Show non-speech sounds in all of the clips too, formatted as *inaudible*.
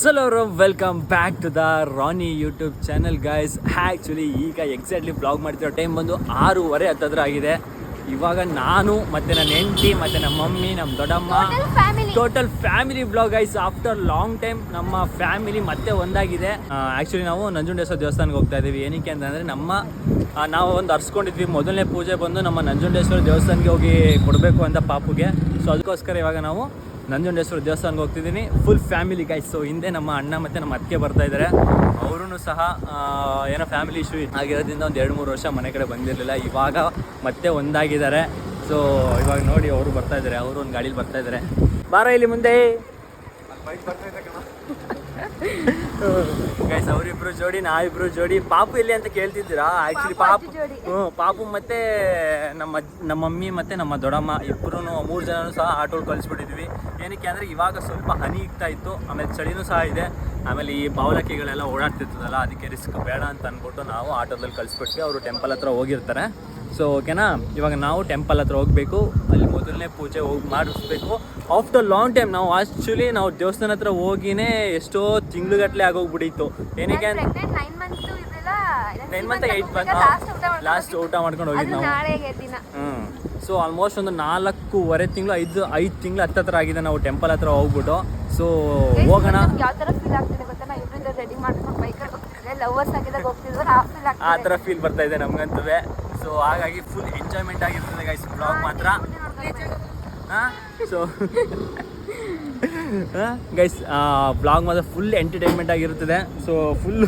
ಸಲೋರು welcome back to the Rani YouTube channel guys actually ಈಗ exactly blog ಮಾಡ್ತಿರೋ time ಬಂದು ಆರೂವರೆ ಹತ್ತತ್ರ ಆಗಿದೆ. ಇವಾಗ ನಾನು ಮತ್ತು ನನ್ನ ಹೆಂಡತಿ ಮತ್ತು ನಮ್ಮ ಮಮ್ಮಿ ನಮ್ಮ ದೊಡ್ಡಮ್ಮ total family blog guys after long time ನಮ್ಮ ಫ್ಯಾಮಿಲಿ ಮತ್ತೆ ಒಂದಾಗಿದೆ. ಆ್ಯಕ್ಚುಲಿ ನಾವು ನಂಜುಂಡೇಶ್ವರ ದೇವಸ್ಥಾನಕ್ಕೆ ಹೋಗ್ತಾ ಇದ್ದೀವಿ ಏನಕ್ಕೆ ಅಂತಂದರೆ ನಮ್ಮ ನಾವು ಒಂದು ಅರ್ಸ್ಕೊಂಡಿದ್ವಿ. ಮೊದಲನೇ ಪೂಜೆ ಬಂದು ನಮ್ಮ ನಂಜುಂಡೇಶ್ವರ ದೇವಸ್ಥಾನಕ್ಕೆ ಹೋಗಿ ಕೊಡಬೇಕು ಅಂತ ಪಾಪುಗೆ. ಸೊ ಅದಕ್ಕೋಸ್ಕರ ಇವಾಗ ನಾವು ನಂಜುಂಡೇಶ್ವರ ದೇವಸ್ಥಾನಕ್ಕೆ ಹೋಗ್ತಿದ್ದೀನಿ. ಫುಲ್ ಫ್ಯಾಮಿಲಿ ಗೈಸ್ ಸೊ ಹಿಂದೆ ನಮ್ಮ ಅಣ್ಣ ಮತ್ತು ನಮ್ಮ ಅತ್ತಿಗೆ ಬರ್ತಾ ಇದ್ದಾರೆ ಅವರು ಸಹ ಏನೋ ಫ್ಯಾಮಿಲಿ ಇಶ್ಯೂ ಆಗಿರೋದ್ರಿಂದ ಒಂದು ಎರಡು ಮೂರು ವರ್ಷ ಮನೆ ಕಡೆ ಬಂದಿರಲಿಲ್ಲ. ಇವಾಗ ಮತ್ತೆ ಒಂದಾಗಿದ್ದಾರೆ. ಸೊ ಇವಾಗ ನೋಡಿ ಅವರು ಬರ್ತಾ ಇದ್ದಾರೆ ಅವರು ಒಂದು ಗಾಡೀಲಿ ಬರ್ತಾ ಇದ್ದಾರೆ ಬಾರ ಇಲ್ಲಿ ಮುಂದೆ. ಗೈಸ್ ಅವರಿಬ್ರು ಜೋಡಿ ನಾವಿಬ್ರು ಜೋಡಿ ಪಾಪು ಎಲ್ಲಿ ಅಂತ ಕೇಳ್ತಿದ್ದೀರಾ? ಆಕ್ಚುಲಿ ಪಾಪು ಹ್ಞೂ ಪಾಪು ಮತ್ತೆ ನಮ್ಮ ನಮ್ಮ ಮಮ್ಮಿ ಮತ್ತೆ ನಮ್ಮ ದೊಡ್ಡಮ್ಮ ಇಬ್ಬರು ಮೂರು ಜನನು ಸಹ ಆಟೋಲ್ ಕಳಿಸ್ಬಿಟ್ಟಿದ್ವಿ. ಏನಕ್ಕೆ ಅಂದರೆ ಇವಾಗ ಸ್ವಲ್ಪ ಹನಿ ಇಗ್ತಾ ಇತ್ತು ಆಮೇಲೆ ಚಳಿನೂ ಸಹ ಇದೆ. ಆಮೇಲೆ ಈ ಬಾವಲಕ್ಕಿಗಳೆಲ್ಲ ಓಡಾಡ್ತಿರ್ತದಲ್ಲ ಅದಕ್ಕೆ ರಿಸ್ಕ್ ಬೇಡ ಅಂತ ಅಂದ್ಬಿಟ್ಟು ನಾವು ಆಟೋದಲ್ಲಿ ಕಳಿಸ್ಬಿಟ್ವಿ. ಅವರು ಟೆಂಪಲ್ ಹತ್ರ ಹೋಗಿರ್ತಾರೆ. ಸೊ ಓಕೆನಾ? ಇವಾಗ ನಾವು ಟೆಂಪಲ್ ಹತ್ರ ಹೋಗಬೇಕು. ಅಲ್ಲಿ ಮೊದಲನೇ ಪೂಜೆ ಹೋಗಿ ಮಾಡಿಸ್ಬೇಕು. ಆಫ್ಟರ್ ಲಾಂಗ್ ಟೈಮ್ ನಾವು ಆ್ಯಕ್ಚುಲಿ ನಾವು ದೇವಸ್ಥಾನ ಹತ್ರ ಹೋಗಿನೇ ಎಷ್ಟೋ ತಿಂಗ್ಳುಗಟ್ಟಲೆ ಆಗೋಗ್ಬಿಟ್ಟಿತ್ತು. ಏನಕ್ಕೆ ಅಂತ nine month eight month last ಊಟ ಮಾಡ್ಕೊಂಡು ಹೋಗಿದ್ದು ನಾವು. ಹ್ಞೂ ಸೊ ಆಲ್ಮೋಸ್ಟ್ ಒಂದು ನಾಲ್ಕೂವರೆ ತಿಂಗಳು ಐದು ಐದು ತಿಂಗಳು ಹತ್ತತ್ರ ಆಗಿದೆ ನಾವು ಟೆಂಪಲ್ ಹತ್ರ ಹೋಗ್ಬಿಟ್ಟು. ಸೊ ಹೋಗೋಣ. ಆ ಥರ ಫೀಲ್ ಬರ್ತಾ ಇದೆ ನಮ್ಗಂತೂ ಸೊ ಹಾಗಾಗಿ ಫುಲ್ ಎಂಜಾಯ್ಮೆಂಟ್ ಆಗಿರ್ತದೆ ಗೈಸ್ ಬ್ಲಾಗ್ ಮಾತ್ರ. ಸೊ ಗೈಸ್ ಬ್ಲಾಗ್ ಮಾತ್ರ ಫುಲ್ ಎಂಟರ್ಟೈನ್ಮೆಂಟ್ ಆಗಿರುತ್ತದೆ ಸೊ ಫುಲ್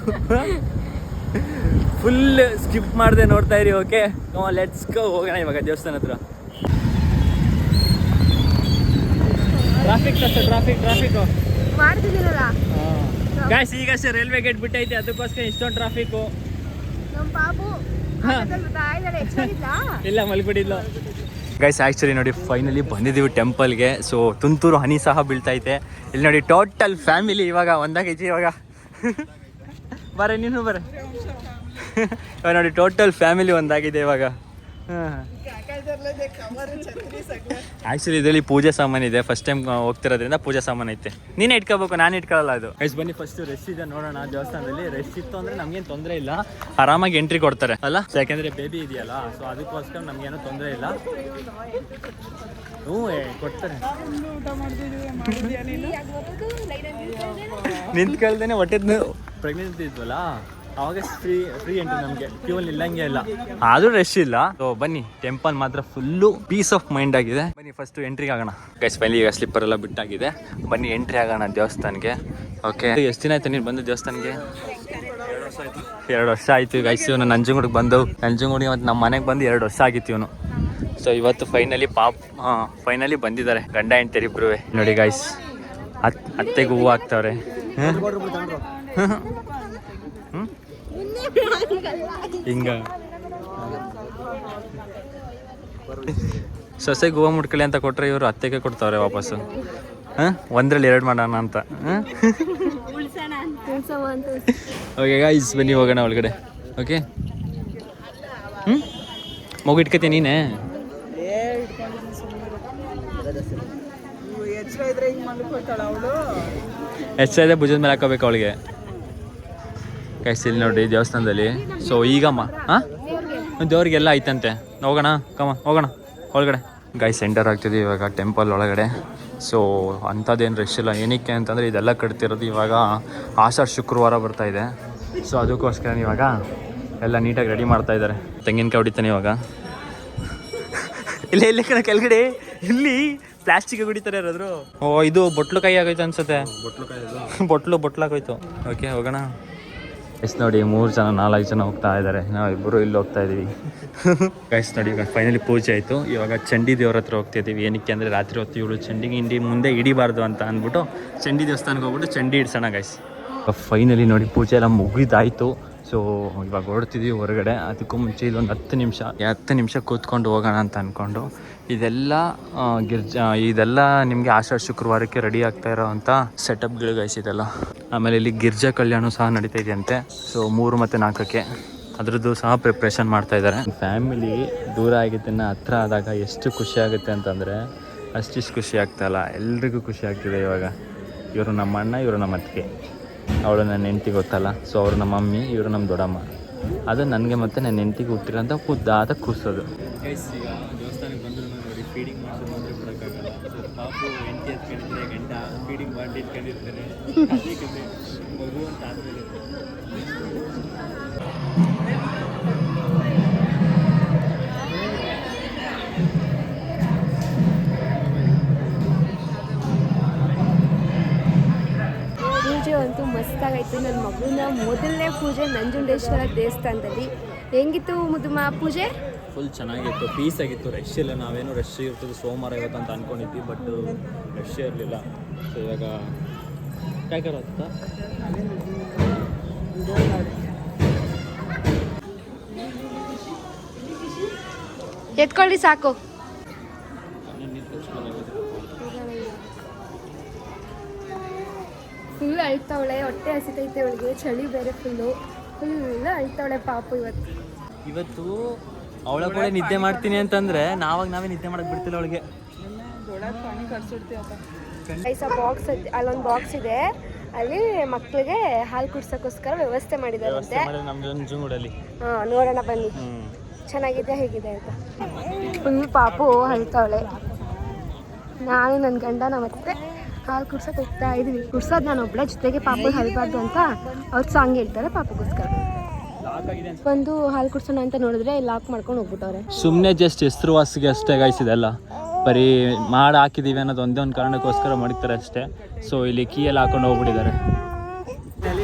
ಫುಲ್ ಸ್ಕಿಪ್ ಮಾಡದೆ ನೋಡ್ತಾ ಇರಿ ಓಕೆ ಲೆಟ್ಸ್ ಗೋ ಹೋಗೋಣ ಇವಾಗ ದೇವಸ್ಥಾನ ಹತ್ರ. ಟ್ರಾಫಿಕ್ ಅಷ್ಟೇ ಟ್ರಾಫಿಕ್ ಟ್ರಾಫಿಕ್ ಮಾಡ್ತಿದ್ದೀರಲ್ಲ? ಗಾಯ್ಸ್ ಈಗಷ್ಟೇ ರೈಲ್ವೆ ಗೇಟ್ ಬಿಟ್ಟೈತೆ ಅದಕ್ಕೋಸ್ಕರ ಇಷ್ಟೊಂದು ಟ್ರಾಫಿಕ್ಕು ನಮ್ಮ ಪಾಪು. ಇಲ್ಲ ಮಲ್ಬಿಡಿಲ್ಲ ಗೈಸ್ ಆ್ಯಕ್ಚುಲಿ ನೋಡಿ ಫೈನಲಿ ಬಂದಿದ್ದೀವಿ ಟೆಂಪಲ್ಗೆ ಸೊ ತುಂತುರು ಹನಿ ಸಹ ಬೀಳ್ತೈತೆ. ಇಲ್ಲಿ ನೋಡಿ ಟೋಟಲ್ ಫ್ಯಾಮಿಲಿ ಇವಾಗ ಒಂದಾಗೈತಿ ಇವಾಗ. *laughs* ಬರ, ನೀನು ಬರ. *laughs* ನೋಡಿ ಟೋಟಲ್ ಫ್ಯಾಮಿಲಿ ಒಂದಾಗಿದೆ ಇವಾಗ. ಆ್ಯಕ್ಚುಲಿ ಇದರಲ್ಲಿ ಪೂಜೆ ಸಾಮಾನು ಇದೆ. ಫಸ್ಟ್ ಟೈಮ್ ಹೋಗ್ತಿರೋದ್ರಿಂದ ಪೂಜೆ ಸಾಮಾನು ಐತೆ. ನೀನೇ ಇಟ್ಕೋಬೇಕು ನಾನು ಇಟ್ಕೊಳ್ಳಲ್ಲ ಅದು. ಐಸ್ ಬನ್ನಿ ಫಸ್ಟ್ ರೆಸ್ಟ್ ಇದೆ ನೋಡೋಣ ದೇವಸ್ಥಾನದಲ್ಲಿ. ರೆಸ್ಟ್ ಇತ್ತು ಅಂದ್ರೆ ನಮ್ಗೇನು ತೊಂದರೆ ಇಲ್ಲ. ಆರಾಮಾಗಿ ಎಂಟ್ರಿ ಕೊಡ್ತಾರೆ. ಅಲ್ಲ? ಯಾಕಂದ್ರೆ ಬೇಬಿ ಇದೆಯಲ್ಲ ಸೊ ಅದಕ್ಕೋಸ್ಕರ ನಮ್ಗೇನು ತೊಂದರೆ ಇಲ್ಲ. ಹ್ಞೂ ಕೊಡ್ತಾರೆ. ನಿಂತ್ಕೊಳ್ದೇನೆ ಹೊಟ್ಟೆದ್ ಪ್ರೆಗ್ನೆಂಟ್ ಇದ್ವಲ್ಲ? ಅವಾಗ ಫ್ರೀ ಫ್ರೀ ಎಂಟ್ರಿ ನಮಗೆ. ಕ್ಯೂ ಅಲ್ಲಿ ಇಲ್ಲಂಗೆ ಇಲ್ಲ. ಆದ್ರೂ ರಶ್ ಇಲ್ಲ. ಸೊ ಬನ್ನಿ. ಟೆಂಪಲ್ ಮಾತ್ರ ಫುಲ್ಲು ಪೀಸ್ ಆಫ್ ಮೈಂಡ್ ಆಗಿದೆ. ಬನ್ನಿ ಫಸ್ಟ್ ಎಂಟ್ರಿಗೆ ಆಗೋಣ. ಗೈಸ್ ಫೈನಲಿ ಈಗ ಸ್ಲಿಪ್ಪರ್ ಎಲ್ಲ ಬಿಟ್ಟಾಗಿದೆ. ಬನ್ನಿ ಎಂಟ್ರಿ ಆಗೋಣ ದೇವಸ್ಥಾನಕ್ಕೆ. ಓಕೆ ಎಷ್ಟು ದಿನ ಆಯ್ತು ನೀನು ಬಂದು ದೇವಸ್ಥಾನಕ್ಕೆ? ಎರಡು ವರ್ಷ ಆಯ್ತು. ಗೈಸ್ ಇವನು ನಂಜನಗೂಡಿಗೆ ಬಂದು ನಂಜನಗೂಡಿಗೆ ಮತ್ತು ನಮ್ಮ ಮನೆಗೆ ಬಂದು ಎರಡು ವರ್ಷ ಆಗಿತ್ತು ಇವನು. ಸೊ ಇವತ್ತು ಫೈನಲಿ ಪಾಪ್ ಹಾಂ ಫೈನಲಿ ಬಂದಿದ್ದಾರೆ. ಗಂಡ ಹೆಂಡ್ತಿರು ಇಬ್ರು. ನೋಡಿ ಗೈಸ್ ಅತ್ ಅತ್ತೆಗೆ ಹೂವು ಹಾಕ್ತವ್ರೆ? ಹಿಂಗ. ಸೊಸೆ ಗೋವಾ ಮುಟ್ಕಳಿ ಅಂತ ಕೊಟ್ರೆ ಇವರು ಅತ್ತೆಗೆ ಕೊಡ್ತಾವ್ರೆ ವಾಪಸ್ ಹಾಂ? ಒಂದ್ರಲ್ಲಿ ಎರಡು ಮಾಡೋಣ ಅಂತ. ಓಕೆ ಗಾಯ್ಸ್ ಬನ್ನಿ, ಹೋಗೋಣ ಒಳಗಡೆ. ಓಕೆ ಹ್ಞೂ ಮಗು ಇಟ್ಕತಿ ನೀನೇ? ಎಷ್ಟಿದೆ ಭುಜದ ಮೇಲೆ ಹಾಕೋಬೇಕು ಅವಳಿಗೆ. ಗೈಸ್ ಇಲ್ಲಿ ನೋಡಿ ದೇವಸ್ಥಾನದಲ್ಲಿ. ಸೊ ಈಗ ಮ ಹಾಂ ದೇವ್ರಿಗೆಲ್ಲ ಐತಂತೆ ಹೋಗೋಣ ಕಮ ಹೋಗೋಣ ಒಳಗಡೆ. ಗೈಸ್ ಸೆಂಟರ್ ಆಗ್ತಿದೆ ಇವಾಗ ಟೆಂಪಲ್ ಒಳಗಡೆ. ಸೊ ಅಂಥದ್ದೇನು ರಶ್ ಇಲ್ಲ. ಏನಕ್ಕೆ ಅಂತಂದರೆ ಇದೆಲ್ಲ ಕಟ್ತಿರೋದು ಇವಾಗ ಆಷಾಢ ಶುಕ್ರವಾರ ಬರ್ತಾ ಇದೆ. ಸೊ ಅದಕ್ಕೋಸ್ಕರ ಇವಾಗ ಎಲ್ಲ ನೀಟಾಗಿ ರೆಡಿ ಮಾಡ್ತಾ ಇದ್ದಾರೆ. ತೆಂಗಿನಕಾಯಿ ಹೊಡಿತಾನೆ ಇವಾಗ. *laughs* ಇಲ್ಲ ಇಲ್ಲಿ ಕಣ ಕೆಳಗಡೆ. ಇಲ್ಲಿ ಪ್ಲಾಸ್ಟಿಕ್ ಹೊಡಿತಾರೆ ಯಾರಾದ್ರು. ಓ ಇದು ಬೊಟ್ಲು ಕೈ ಆಗೋಯ್ತು ಅನ್ಸುತ್ತೆ. ಬೊಟ್ಲು *laughs* ಬೊಟ್ಲಾಗೋಯ್ತು ಓಕೆ ಹೋಗೋಣ. ಎಸ್ ನೋಡಿ ಮೂರು ಜನ ನಾಲ್ಕು ಜನ ಹೋಗ್ತಾ ಇದ್ದಾರೆ. ನಾವು ಇಬ್ಬರು ಇಲ್ಲಿ ಹೋಗ್ತಾ ಇದ್ದೀವಿ ಗೈಸ್ *laughs* ನೋಡಿ ಇವಾಗ ಫೈನಲಿ ಪೂಜೆ ಆಯಿತು. ಇವಾಗ ಚಂಡಿ ದೇವ್ರ ಹತ್ರ ಹೋಗ್ತಾ ಇದ್ದೀವಿ ಏನಕ್ಕೆ ಅಂದರೆ ರಾತ್ರಿ ಹೊತ್ತು ಇವಳು ಚಂಡಿಗೆ ಹಿಂಡಿ ಮುಂದೆ ಹಿಡಿಬಾರ್ದು ಅಂತ ಅಂದ್ಬಿಟ್ಟು ಚಂಡಿ ದೇವಸ್ಥಾನಕ್ಕೆ ಹೋಗ್ಬಿಟ್ಟು ಚಂಡಿ ಇಡ್ಸೋಣ ಗೈಸ್ ಫೈನಲಿ ನೋಡಿ ಪೂಜೆ ಎಲ್ಲ ಮುಗಿದಾಯಿತು. ಸೊ ಇವಾಗ ಹೊರಡ್ತಿದ್ದೀವಿ ಹೊರಗಡೆ. ಅದಕ್ಕೂ ಮುಂಚೆ ಇದೊಂದು ಹತ್ತು ನಿಮಿಷ ಹತ್ತು ನಿಮಿಷ ಕೂತ್ಕೊಂಡು ಹೋಗೋಣ ಅಂತ ಅಂದ್ಕೊಂಡು ಇದೆಲ್ಲ ಗಿರ್ಜ, ಇದೆಲ್ಲ ನಿಮಗೆ ಆಷಾಢ ಶುಕ್ರವಾರಕ್ಕೆ ರೆಡಿ ಆಗ್ತಾ ಇರೋವಂಥ ಸೆಟಪ್ಗಳು ಗಾಯಿಸಿದೆಲ್ಲ ಆಮೇಲೆ ಇಲ್ಲಿ ಗಿರ್ಜಾ ಕಲ್ಯಾಣ ಸಹ ನಡೀತಾ ಇದೆಯಂತೆ. ಸೊ ಮೂರು ಮತ್ತು ನಾಲ್ಕಕ್ಕೆ. ಅದರದ್ದು ಸಹ ಪ್ರಿಪ್ರೇಷನ್ ಮಾಡ್ತಾ ಇದ್ದಾರೆ ಫ್ಯಾಮಿಲಿ ದೂರ ಆಗಿದ್ದನ್ನ ಹತ್ರ ಆದಾಗ ಎಷ್ಟು ಖುಷಿ ಆಗುತ್ತೆ ಅಂತಂದರೆ, ಅಷ್ಟಿಷ್ಟು ಖುಷಿ ಆಗ್ತಾಯಿಲ್ಲ ಎಲ್ರಿಗೂ ಖುಷಿ ಆಗ್ತಿದೆ ಇವಾಗ. ಇವರು ನಮ್ಮ ಅಣ್ಣ ಇವರು ನಮ್ಮ ಅತ್ತಿಗೆ ಅವಳು ನನ್ನ ಹೆಂಡತಿ ಗೊತ್ತಲ್ಲ. ಸೊ ಅವರು ನಮ್ಮ ಮಮ್ಮಿ, ಇವರು ನಮ್ಮ ದೊಡ್ಡಮ್ಮ. ಅದು ನನಗೆ ಮತ್ತೆ ನನ್ನ ಹೆಂಡ್ತಿಗೆ ಹುಟ್ಟಿರೋಂಥ ಖುದ್ದಾದ ಕೂಸೋದು ಈಗ ದೇವಸ್ಥಾನಕ್ಕೆ ಫೀಡಿಂಗ್ ಮಾಡಿಸೋದು ಫೀಡಿಂಗ್ ಮಾಡಿ ಇಟ್ಕೊಂಡಿರ್ತಾರೆ ಮಗು ಅಂತ ಮಸ್ತಾಗೈತೆ ನನ್ನ ಮಗುನ ಮೊದಲನೇ ಪೂಜೆ ನಂಜುಂಡೇಶ್ವರ ದೇವಸ್ಥಾನದಲ್ಲಿ. ಹೆಂಗಿತ್ತು ಮುದುಮ ಪೂಜೆ? ಫುಲ್ ಚೆನ್ನಾಗಿತ್ತು. ಪೀಸ್ ಆಗಿತ್ತು. ರಶ್ ಇಲ್ಲ. ನಾವೇನು ರಶ್ ಇರ್ತದೆ ಸೋಮವಾರ ಇವತ್ತು ಅಂತ ಅಂದ್ಕೊಂಡಿದ್ವಿ ಬಟ್ ರಶ್ ಇರಲಿಲ್ಲ. ಸೊ ಇವಾಗ ಆಗ್ತಾ ಎತ್ಕೊಳ್ಳಿ ಸಾಕು. ಫುಲ್ ಅಳ್ತಾವಳೆ ಹೊಟ್ಟೆ ಹಸಿತೈತೆ ಅವಳಿಗೆ ಚಳಿ ಬೇರೆ ಫುಲ್ಲು ಫುಲ್ ಅಳ್ತಾವಳೆ ಪಾಪು ಇವತ್ತು. ಇವತ್ತು ಅವಳ ಕೂಡ ನಿದ್ದೆ ಮಾಡ್ತೀನಿ ಅಂತಂದ್ರೆ ನಾವಾಗ ನಾವೇ ನಿದ್ದೆ ಮಾಡಕ್ ಬಿಡ್ತಿಲ್ಲ ಅವಳಿಗೆ. ಬಾಕ್ಸ್ ಅಲ್ಲೊಂದು ಬಾಕ್ಸ್ ಇದೆ. ಅಲ್ಲಿ ಮಕ್ಕಳಿಗೆ ಹಾಲು ಕುಡ್ಸೋಕ್ಕೋಸ್ಕರ ವ್ಯವಸ್ಥೆ ಮಾಡಿದಾರಂತೆ ಹಾ ನೋಡೋಣ ಬನ್ನಿ. ಚೆನ್ನಾಗಿದೆ ಹೇಗಿದೆ ಅಂತ. ಫುಲ್ ಪಾಪು ಅಳ್ತಾವಳೆ. ನಾನು ನನ್ನ ಗಂಡ ನಮ್ಮ ಅತ್ತೆ ಹಾಲು ಕುಡ್ಸೋಕೆ ಹೋಗ್ತಾ ಇದೀವಿ. ಕುಡ್ಸೋದು ನಾನು ಒಬ್ಬಳೆ ಜೊತೆಗೆ ಪಾಪು ಹಲ್ಬಾರ್ದು ಅಂತ ಅವ್ರು ಸಾಂಗ್ ಹೇಳ್ತಾರೆ ಪಾಪಗೋಸ್ಕರ. ಒಂದು ಹಾಲು ಕುಡ್ಸೋಣ ಅಂತ ನೋಡಿದ್ರೆ ಲಾಕ್ ಮಾಡ್ಕೊಂಡು ಹೋಗ್ಬಿಟ್ಟವ್ರೆ. ಸುಮ್ಮನೆ ಜಸ್ಟ್ ಹೆಸರುವಾಸಿಗೆ ಅಷ್ಟೇ ಗಾಯಿಸಿದೆಲ್ಲ ಬರೀ ಮಾಡಿ ಹಾಕಿದೀವಿ ಅನ್ನೋದು ಒಂದೇ ಒಂದು ಕಾರಣಕ್ಕೋಸ್ಕರ ಮಾಡಿರ್ತಾರೆ ಅಷ್ಟೇ. ಸೊ ಇಲ್ಲಿ ಕೀಯಲ್ಲಿ ಹಾಕೊಂಡು ಹೋಗ್ಬಿಟ್ಟಿದ್ದಾರೆ.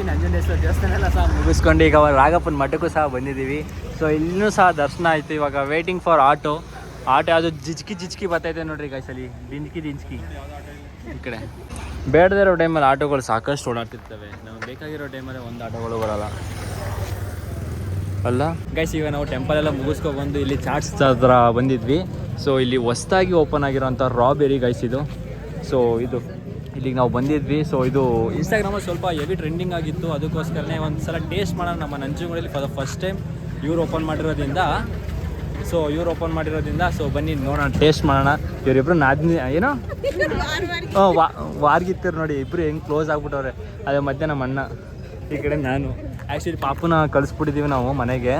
ನಂಜುಂಡೇಶ್ವರ ದೇವಸ್ಥಾನ ಎಲ್ಲ ಸಹ ಮುಗಿಸ್ಕೊಂಡು ಈಗ ರಾಗಪ್ಪನ ಮಠಕ್ಕೂ ಸಹ ಬಂದಿದ್ದೀವಿ. ಸೊ ಇನ್ನೂ ಸಹ ದರ್ಶನ ಆಯಿತು. ಇವಾಗ ವೇಟಿಂಗ್ ಫಾರ್ ಆಟೋ ಆಟೋ ಯಾವುದು ಜಿಜ್ಕಿ ಜಿಜ್ಕಿ ಬರ್ತೈತೆ ನೋಡ್ರಿ ಗಾಯ್ಸಲ್ಲಿ ದಿಂಚ್ಕಿ ದಿಂಚ್ಕಿ ಈ ಕಡೆ. ಬೇಡದೇ ಇರೋ ಟೈಮಲ್ಲಿ ಆಟೋಗಳು ಸಾಕಷ್ಟು ಓಡಾಡ್ತಿರ್ತವೆ. ನಾವು ಬೇಕಾಗಿರೋ ಟೈಮಲ್ಲಿ ಒಂದು ಆಟೋಗಳು ಬರಲ್ಲ. ಅಲ್ಲ? ಗೈಸ್ ಈಗ ನಾವು ಟೆಂಪಲ್ ಎಲ್ಲ ಮುಗಿಸ್ಕೊ ಬಂದು ಇಲ್ಲಿ ಚಾಟ್ಸ್ ಹತ್ರ ಬಂದಿದ್ವಿ. ಸೊ ಇಲ್ಲಿ ಹೊಸ್ದಾಗಿ ಓಪನ್ ಆಗಿರೋಂಥ ರಾಬೆರಿ ಗೈಸ್ ಇದು. ಸೊ ಇದು ಇಲ್ಲಿಗೆ ನಾವು ಬಂದಿದ್ವಿ. ಸೊ ಇದು ಇನ್ಸ್ಟಾಗ್ರಾಮಲ್ಲಿ ಸ್ವಲ್ಪ ಹೆವಿ ಟ್ರೆಂಡಿಂಗ್ ಆಗಿತ್ತು. ಅದಕ್ಕೋಸ್ಕರನೇ ಒಂದು ಸಲ ಟೇಸ್ಟ್ ಮಾಡೋಣ ನಮ್ಮ ದ ಫಸ್ಟ್ ಟೈಮ್ ಇವ್ರು ಓಪನ್ ಮಾಡಿರೋದ್ರಿಂದ. ಸೊ ಇವ್ರು ಓಪನ್ ಮಾಡಿರೋದ್ರಿಂದ ಸೊ ಬನ್ನಿ ನೋಡೋಣ. ಟೇಸ್ಟ್ ಮಾಡೋಣ. ಇವರಿಬ್ರು ನಾದಿನಿ ಏನೋ? ವಾರ್ಗಿತ್ತಿರು ನೋಡಿ ಇಬ್ಬರು ಹೆಂಗೆ ಕ್ಲೋಸ್ ಆಗ್ಬಿಟ್ಟವ್ರೆ. ಅದೇ ಮಧ್ಯೆ ನಮ್ಮ ಅಣ್ಣ ಈ ಕಡೆ ನಾನು. ಆ್ಯಕ್ಚುಲಿ ಪಾಪುನ ಕಳಿಸ್ಬಿಟ್ಟಿದ್ದೀವಿ ನಾವು ಮನೆಗೆ.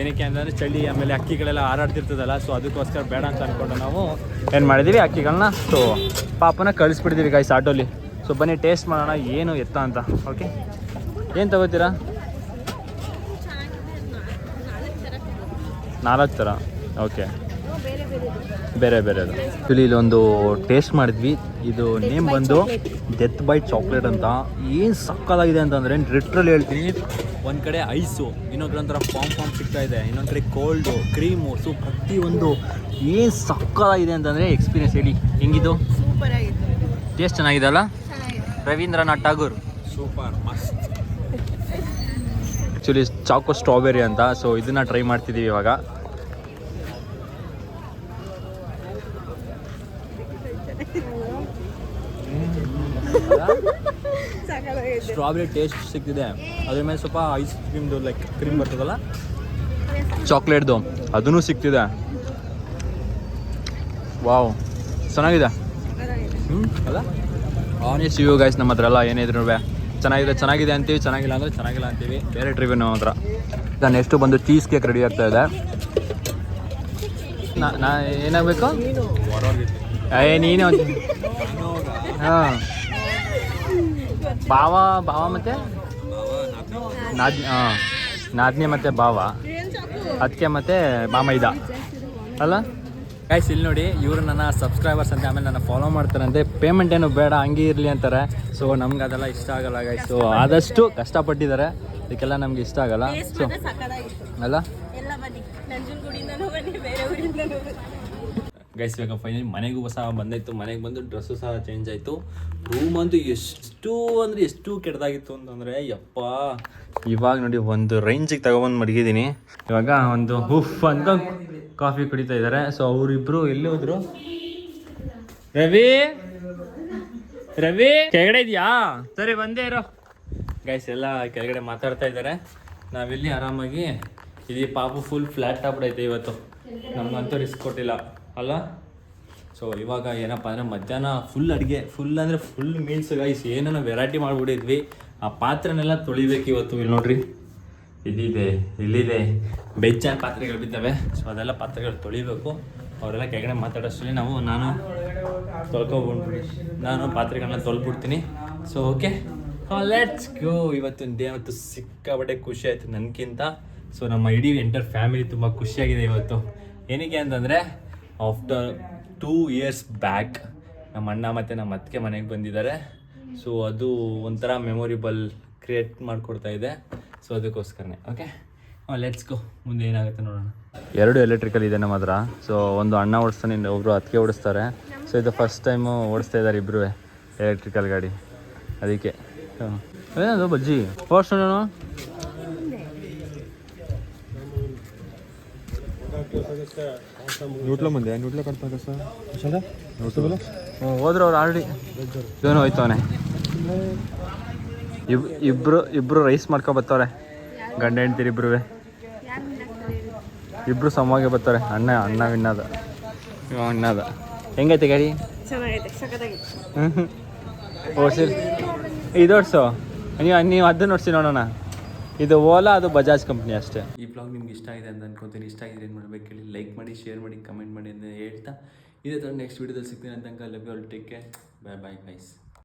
ಏನಕ್ಕೆ ಅಂತಂದರೆ ಚಳಿ ಆಮೇಲೆ ಅಕ್ಕಿಗಳೆಲ್ಲ ಹಾರಾಡ್ತಿರ್ತದಲ್ಲ ಸೊ ಅದಕ್ಕೋಸ್ಕರ ಬೇಡ ಅಂತ ಅಂದ್ಕೊಂಡು ನಾವು. ಏನು ಮಾಡಿದ್ದೀವಿ ಅಕ್ಕಿಗಳನ್ನ ಸೊ ಪಾಪನ ಕಳಿಸ್ಬಿಟ್ಟಿದ್ದೀವಿ ಗಾಯ್ಸ್ ಆಟೋಲಿ. ಸೊ ಬನ್ನಿ ಟೇಸ್ಟ್ ಮಾಡೋಣ ಏನು ಎತ್ತ ಅಂತ ಓಕೆ ಏನು ತಗೋತೀರಾ? ನಾಲ್ಕು ಥರ? ಓಕೆ ಬೇರೆ ಬೇರೆ ಅದು ಆ್ಯಕ್ಚುಲಿ ಇಲ್ಲೊಂದು ಟೇಸ್ಟ್ ಮಾಡಿದ್ವಿ. ಇದು ನೇಮ್ ಬಂದು ಡೆತ್ ಬೈಟ್ ಚಾಕ್ಲೇಟ್ ಅಂತ. ಏನು ಸಕ್ಕದಾಗಿದೆ ಅಂತಂದರೆ ಲಿಟ್ರಲಿ ಹೇಳ್ತೀನಿ. ಒಂದು ಕಡೆ ಐಸು ಇನ್ನೊಂದು ಒಂಥರ ಫಾಮ್ ಫಾಮ್ ಸಿಗ್ತಾ ಇದೆ. ಇನ್ನೊಂದು ಕಡೆ ಕೋಲ್ಡು ಕ್ರೀಮು ಸೊ ಪ್ರತಿಯೊಂದು ಏನು ಸಕ್ಕದಾಗಿದೆ ಅಂತಂದರೆ ಎಕ್ಸ್ಪೀರಿಯನ್ಸ್ ಹೇಳಿ. ಹೆಂಗಿದು ಟೇಸ್ಟ್ ಚೆನ್ನಾಗಿದೆ. ಅಲ್ಲ ರವೀಂದ್ರನಾಥ್ ಟಾಗೂರ್ ಸೂಪರ್ ಮಸ್ತ್ ಆ್ಯಕ್ಚುಲಿ ಚಾಕೋ ಸ್ಟ್ರಾಬೆರಿ ಅಂತ ಸೊ ಇದನ್ನು ಟ್ರೈ ಮಾಡ್ತಿದ್ದೀವಿ ಇವಾಗ. ಸ್ಟ್ರಾಬೆರಿ ಟೇಸ್ಟ್ ಸಿಗ್ತಿದೆ. ಅದ್ರ ಮೇಲೆ ಸ್ವಲ್ಪ ಐಸ್ ಕ್ರೀಮ್ದು ಲೈಕ್ ಕ್ರೀಮ್ ಬರ್ತದಲ್ಲ? ಚಾಕ್ಲೇಟ್ದು ಅದೂ ಸಿಗ್ತಿದೆ. ವಾವ್ ಚೆನ್ನಾಗಿದೆ. ಹ್ಞೂ ಅಲ್ಲ? ಆನೆಸ್ಟ್ ಯು ಗೈಸ್ ನಮ್ಮ ಹತ್ರ ಎಲ್ಲ ಏನಿದ್ರು. ಚೆನ್ನಾಗಿದೆ ಚೆನ್ನಾಗಿದೆ ಅಂತೀವಿ, ಚೆನ್ನಾಗಿಲ್ಲ ಅಂದರೆ ಚೆನ್ನಾಗಿಲ್ಲ ಅಂತೀವಿ. ಬೇರೆ ನಮ್ಮ ಹತ್ರ ಈಗ ನೆಕ್ಸ್ಟು ಬಂದು ಚೀಸ್ ಕೇಕ್ ರೆಡಿ ಆಗ್ತಾ ಇದೆ. ನಾ ನಾ, ಏನಾಗಬೇಕು? ಏ, ನೀನು ಹಾಂ. ಬಾವ ಬಾವ ಮತ್ತೆ? ನಾದ್, ಹಾಂ. ನಾದ್ನಿ ಮತ್ತೆ ಬಾವ ಅದಕ್ಕೆ ಮತ್ತೆ ಮಾಮೈದ. ಅಲ್ಲ? ಗೈಸ್ ಇಲ್ಲಿ ನೋಡಿ ಇವರು ನನ್ನ ಸಬ್ಸ್ಕ್ರೈಬರ್ಸ್ ಅಂತ ಆಮೇಲೆ ನನ್ನ ಫಾಲೋ ಮಾಡ್ತಾರಂತೆ. ಪೇಮೆಂಟ್ ಏನು ಬೇಡ ಹಂಗೆ ಇರಲಿ ಅಂತಾರೆ. ಸೊ ನಮ್ಗೆ ಅದೆಲ್ಲ ಇಷ್ಟ ಆಗಲ್ಲ ಗೈಸ್ ಸೊ ಆದಷ್ಟು ಕಷ್ಟಪಟ್ಟಿದ್ದಾರೆ. ಇದಕ್ಕೆಲ್ಲ ನಮ್ಗೆ ಇಷ್ಟ ಆಗಲ್ಲ. ಸೊ ಅಲ್ಲ? ಗೈಸ್ ಇವಾಗ ಫೈನಲಿ ಮನೆಗೂ ಸಹ ಬಂದಾಯ್ತು. ಮನೆಗೆ ಬಂದು ಡ್ರೆಸ್ಸು ಸಹ ಚೇಂಜ್ ಆಯಿತು. ರೂಮ್ ಅಂತೂ ಎಷ್ಟು ಅಂದರೆ ಎಷ್ಟು ಕೆಟ್ಟದಾಗಿತ್ತು ಅಂತಂದರೆ, ಯಪ್ಪ. ಇವಾಗ ನೋಡಿ, ಒಂದು ರೇಂಜಿಗೆ ತಗೊಬಂದು ಮಡಗಿದ್ದೀನಿ ಇವಾಗ ಒಂದು ಹುಫ್ ಅಂತ ಕಾಫಿ ಕುಡಿತಾ ಇದ್ದಾರೆ ಸೊ ಅವರಿಬ್ರು ಎಲ್ಲಿ ಹೋದ್ರು? ರವಿ? ರವಿ? ಕೆಳಗಡೆ ಇದೆಯಾ? ಸರಿ, ಬಂದೇ ಇರೋ. ಗೈಸ್ ಎಲ್ಲ ಕೆಳಗಡೆ ಮಾತಾಡ್ತಾ ಇದ್ದಾರೆ ನಾವಿಲ್ಲಿ ಆರಾಮಾಗಿ ಇದು ಪಾಪು ಫುಲ್ ಫ್ಲ್ಯಾಟ್ ಆಗ್ಬಿಡೈತೆ ಇವತ್ತು. ನಮ್ಗಂತೂ ರಿಸ್ಕ್ ಕೊಟ್ಟಿಲ್ಲ. ಅಲ್ಲ? ಸೊ ಇವಾಗ ಏನಪ್ಪ ಅಂದರೆ ಮಧ್ಯಾಹ್ನ ಫುಲ್ ಅಡುಗೆ ಫುಲ್ ಅಂದರೆ ಫುಲ್ ಮೀಲ್ಸ್ ಗೈಸ್ ಏನೇನೋ ವೆರೈಟಿ ಮಾಡಿಬಿಟ್ಟಿದ್ವಿ. ಆ ಪಾತ್ರೆನೆಲ್ಲ ತೊಳಿಬೇಕು ಇವತ್ತು. ಇಲ್ಲಿ ನೋಡ್ರಿ. ಇದಿದೆ ಇಲ್ಲಿದೆ. ಬೆಚ್ಚ ಪಾತ್ರೆಗಳು ಬಿದ್ದಾವೆ. ಸೊ ಅದೆಲ್ಲ ಪಾತ್ರೆಗಳು ತೊಳಿಬೇಕು. ಅವರೆಲ್ಲ ಕೆಳಗಡೆ ಮಾತಾಡೋಷ್ಟರಲ್ಲಿ ನಾವು, ನಾನು ತೊಳ್ಕೊಬಿಟ್ಟು ನಾನು ಪಾತ್ರೆಗಳನ್ನ ತೊಳ್ಬಿಡ್ತೀನಿ ಸೊ ಓಕೆ ಲೆಟ್ಸ್ ಗೋ ಇವತ್ತಿನ ಡೇ ಇವತ್ತು ಸಿಕ್ಕಾಪಟ್ಟೆ ಖುಷಿ ಆಯಿತು ನನಗಿಂತ ಸೊ ನಮ್ಮ ಇಡೀ ಎಂಟರ್ ಫ್ಯಾಮಿಲಿ ತುಂಬ ಖುಷಿಯಾಗಿದೆ ಇವತ್ತು. ಏನಕ್ಕೆ ಅಂತಂದರೆ ಆಫ್ಟರ್ ಟೂ ಇಯರ್ಸ್ ಬ್ಯಾಕ್ ನಮ್ಮ ಅಣ್ಣ ಮತ್ತು ನಮ್ಮ ಅತ್ತಿಗೆ ಮನೆಗೆ ಬಂದಿದ್ದಾರೆ. ಸೊ ಅದು ಒಂಥರ ಮೆಮೊರಿಬಲ್ ಕ್ರಿಯೇಟ್ ಮಾಡಿಕೊಡ್ತಾ ಇದೆ. ಸೊ ಅದಕ್ಕೋಸ್ಕರನೇ ಓಕೆ ಲೆಟ್ಸ್ ಗೋ ಮುಂದೆ ಏನಾಗುತ್ತೆ ನೋಡೋಣ. ಎರಡು ಎಲೆಕ್ಟ್ರಿಕಲ್ ಇದೆ ನಮ್ಮ ಹತ್ರ. ಸೊ ಒಂದು ಅಣ್ಣ ಓಡಿಸ್ತಾನೆ ಒಬ್ಬರು ಅತ್ತಿಗೆ ಓಡಿಸ್ತಾರೆ. ಸೊ ಇದು ಫಸ್ಟ್ ಟೈಮು ಓಡಿಸ್ತಾ ಇದ್ದಾರೆ ಇಬ್ಬರು ಎಲೆಕ್ಟ್ರಿಕಲ್ ಗಾಡಿ. ಅದಕ್ಕೆ. ಏನದು ಬಜ್ಜಿ? ಓಡಿಸೋಣ ನ್ಯೂಟ್ಲ ಮುಂದೆ ನ್ಯೂಟ್ಲ ಕಟ್ತಾರೆ ಸರ್. ನ್ಯೂಟ್ಲ ಹೋದ್ರೆ ಅವ್ರು ಆಲ್ರೆಡಿ. ಇವನು ಹೋಯ್ತವನೆ ಇಬ್ ಇಬ್ಬರು ಇಬ್ಬರು ರೈಸ್ ಮಾಡ್ಕೊ ಬರ್ತಾವ್ರೆ ಗಂಡ ಹೆಂಡ್ತೀರಿ ಇಬ್ರುವೆ. ಇಬ್ರು ಸಮವಾಗಿ ಬರ್ತಾರೆ ಅಣ್ಣ ಅಣ್ಣ ವಿಣ್ಣದ ಅಣ್ಣದ ಹೆಂಗೈತೆ ಗಾಡಿ? ಓಡಿಸಿ ಇದು ಓಡಿಸೋ. ನೀವು ನೀವು ಅದನ್ನ ನೋಡ್ಸಿ ನೋಡೋಣ. ಇದು ಓಲಾ, ಅದು ಬಜಾಜ್ ಕಂಪ್ನಿ ಅಷ್ಟೇ. ಈ ಬ್ಲಾಗ್ ನಿಮ್ಗೆ ಇಷ್ಟ ಆಗಿದೆ ಅಂತ ಅನ್ಕೋತೀನಿ. ಇಷ್ಟ ಆಗಿದೆ ಏನು ಮಾಡ್ಬೇಕು ಹೇಳಿ ಲೈಕ್ ಮಾಡಿ ಶೇರ್ ಮಾಡಿ ಕಮೆಂಟ್ ಮಾಡಿ ಅಂತ ಹೇಳ್ತಾ. ಇದೇ ಥರ ನೆಕ್ಸ್ಟ್ ವೀಡಿಯೋದಲ್ಲಿ ಸಿಗ್ತೀನಿ ಅಂತ love you all take care bye bye guys